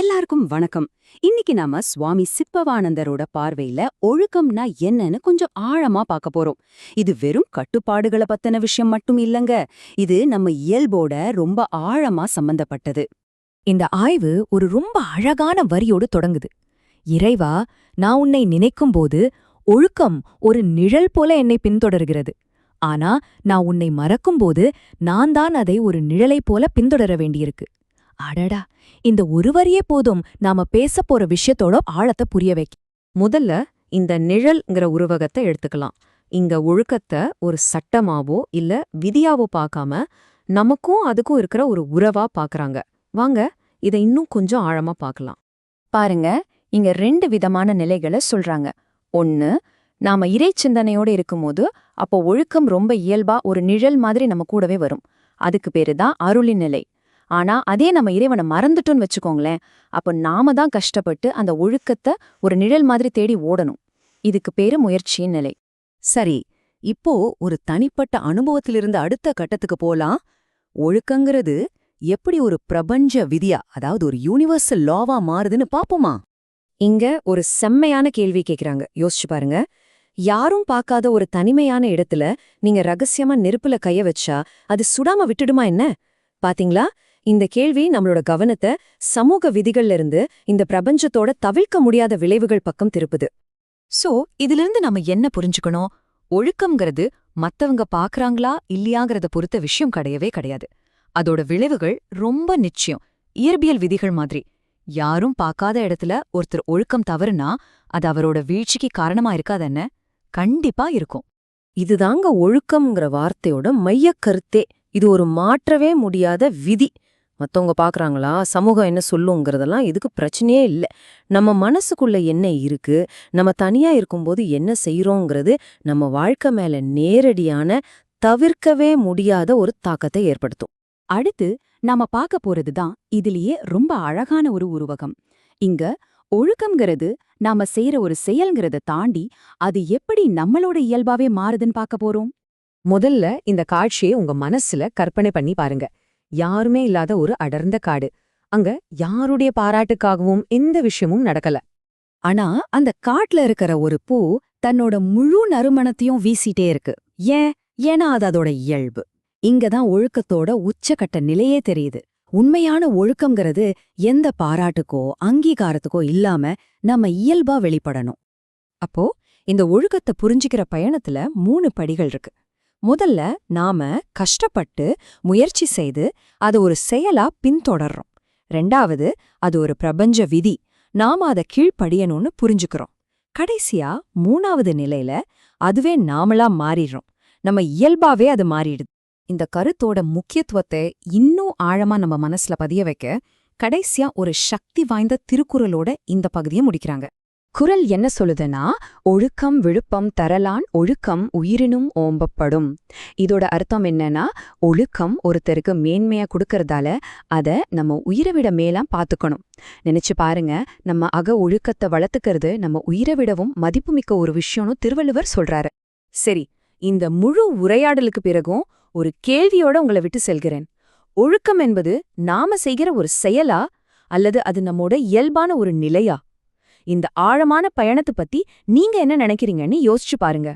எல்லாருக்கும் வணக்கம். இன்னைக்கு நாம சுவாமி சிப்பவானந்தரோட பார்வையில ஒழுக்கம்னா என்னன்னு கொஞ்சம் ஆழமா பார்க்க போறோம். இது வெறும் கட்டுப்பாடுகளை பத்தின விஷயம் மட்டும் இல்லங்க. இது நம்ம இயல்போட ரொம்ப ஆழமா சம்பந்தப்பட்டது. இந்த ஆய்வு ஒரு ரொம்ப அழகான வரியோடு தொடங்குது. இறைவா நான் உன்னை நினைக்கும்போது ஒழுக்கம் ஒரு நிழல் போல என்னை பின்தொடர்கிறது. ஆனா நான் உன்னை மறக்கும்போது நான் தான் அதை ஒரு நிழலைப் போல பின்தொடர வேண்டியிருக்கு. அடடா இந்த ஒரு வரியே போதும் நாம பேசப் போற விஷயத்தோட ஆழத்தை புரிய வைக்க. முதல்ல இந்த நிழல்ங்கிற உருவகத்தை எடுத்துக்கலாம். இங்க ஒழுக்கத்தை ஒரு சட்டமாவோ இல்ல விதியாவோ பார்க்காம நமக்கும் அதுக்கும் இருக்கிற ஒரு உறவா பாக்குறாங்க வாங்க இதை இன்னும் கொஞ்சம் ஆழமா பார்க்கலாம். பாருங்க இங்க ரெண்டு விதமான நிலைகளை சொல்றாங்க. ஒன்னு நாம இறை சிந்தனையோட இருக்கும்போது அப்போ ஒழுக்கம் ரொம்ப இயல்பா ஒரு நிழல் மாதிரி நம்ம கூடவே வரும். அதுக்கு பேரு தான் அருளின் நிலை. ஆனா அதே நம்ம இறைவனை மறந்துட்டோம்னு வச்சுக்கோங்களேன் அப்போ நாம தான் கஷ்டப்பட்டு அந்த ஒழுக்கத்தை ஒரு நிழல் மாதிரி தேடி ஓடணும். இதுக்கு பேரு முயற்சியின் நிலை. சரி இப்போ ஒரு தனிப்பட்ட அனுபவத்திலிருந்து அடுத்த கட்டத்துக்கு போலாம். ஒழுக்கங்கிறது எப்படி ஒரு பிரபஞ்ச விதியா அதாவது ஒரு யூனிவர்சல் லாவா மாறுதுன்னு பாப்போமா? இங்க ஒரு செம்மையான கேள்வி கேக்குறாங்க. யோசிச்சு பாருங்க. யாரும் பார்க்காத ஒரு தனிமையான இடத்துல நீங்க ரகசியமா நெருப்புல கைய வச்சா அது சுடாம விட்டுடுமா என்ன? பாத்தீங்களா? இந்த கேள்வி நம்மளோட கவனத்தை சமூக விதிகள்ல இருந்து இந்த பிரபஞ்சத்தோட தவிர்க்க முடியாத விளைவுகள் பக்கம் திருப்புது. சோ இதிலிருந்து நம்ம என்ன புரிஞ்சுக்கணும்? ஒழுக்கம்ங்கிறது மத்தவங்க பாக்குறாங்களா இல்லையாங்கிறத பொறுத்த விஷயம் கிடையவே கிடையாது. அதோட விளைவுகள் ரொம்ப நிச்சயம். இயற்பியல் விதிகள் மாதிரி. யாரும் பார்க்காத இடத்துல ஒருத்தர் ஒழுக்கம் தவறுனா அது அவரோட வீழ்ச்சிக்கு காரணமா இருக்காதென்ன கண்டிப்பா இருக்கும். இதுதாங்க ஒழுக்கம்ங்கிற வார்த்தையோட மையக் கருத்தே. இது ஒரு மாற்றவே முடியாத விதி. மத்தவங்க பாக்குறாங்களா? சமூகம் என்ன சொல்லுங்கிறதெல்லாம் இதுக்கு பிரச்சனையே இல்ல. நம்ம மனசுக்குள்ள என்ன இருக்கு? நம்ம தனியா இருக்கும்போது என்ன செய்றோங்கிறது நம்ம வாழ்க்கை மேல நேரடியான தவிர்க்கவே முடியாத ஒரு தாக்கத்தை ஏற்படுத்தும். அடுத்து நாம பார்க்க போறதுதான் இதுலயே ரொம்ப அழகான ஒரு உருவகம். இங்க ஒழுக்கம்ங்கிறது நாம செய்யற ஒரு செயல்ங்கிறத தாண்டி அது எப்படி நம்மளோட இயல்பாவே மாறுதுன்னு பார்க்க போறோம்? முதல்ல இந்த காட்சியை உங்க மனசுல கற்பனை பண்ணி பாருங்க. யாருமே இல்லாத ஒரு அடர்ந்த காடு. அங்க யாருடைய பாராட்டுக்காகவும் எந்த விஷயமும் நடக்கல. ஆனா அந்த காட்டுல இருக்கிற ஒரு பூ தன்னோட முழு நறுமணத்தையும் வீசிட்டே இருக்கு. ஏன்? ஏன்னா அது அதோட இயல்பு. இங்கதான் ஒழுக்கத்தோட உச்சக்கட்ட நிலையே தெரியுது. உண்மையான ஒழுக்கம்ங்கிறது எந்த பாராட்டுக்கோ அங்கீகாரத்துக்கோ இல்லாம நம்ம இயல்பா வெளிப்படணும். அப்போ இந்த ஒழுக்கத்தை புரிஞ்சுக்கிற பயணத்துல மூணு படிகள் இருக்கு. முதல்ல நாம கஷ்டப்பட்டு முயற்சி செய்து அது ஒரு செயலா பின்தொடர்றோம். ரெண்டாவது அது ஒரு பிரபஞ்ச விதி. நாம அதை கீழ்ப்படியணும்னு புரிஞ்சுக்கிறோம். கடைசியா மூணாவது நிலையில அதுவே நாமளா மாறிடுறோம். நம்ம இயல்பாவே அது மாறிடுது. இந்த கருத்தோட முக்கியத்துவத்தை இன்னும் ஆழமா நம்ம மனசுல பதிய வைக்க கடைசியா ஒரு சக்தி வாய்ந்த திருக்குறளோட இந்த பகுதியை முடிக்கிறாங்க. குரல் என்ன சொல்லுதுன்னா ஒழுக்கம் விழுப்பம் தரலான் ஒழுக்கம் உயிரினும் ஓம்பப்படும். இதோட அர்த்தம் என்னன்னா ஒழுக்கம் ஒருத்தருக்கு மேன்மையா கொடுக்கறதால அத நம்ம உயிரை விட மேலாம் பாத்துக்கணும் நினைச்சு பாருங்க நம்ம அக ஒழுக்கத்தை வளர்த்துக்கிறது நம்ம உயிரை விடவும் மதிப்புமிக்க ஒரு விஷயம்னு திருவள்ளுவர் சொல்றாரு. சரி இந்த முழு உரையாடலுக்கு பிறகும் ஒரு கேள்வியோட உங்களை விட்டு செல்கிறேன். ஒழுக்கம் என்பது நாம செய்கிற ஒரு செயலா அல்லது அது நம்மோட இயல்பான ஒரு நிலையா? இந்த ஆழமான பயணத்தை பத்தி நீங்க என்ன நினைக்கிறீங்கன்னு யோசிச்சு பாருங்க.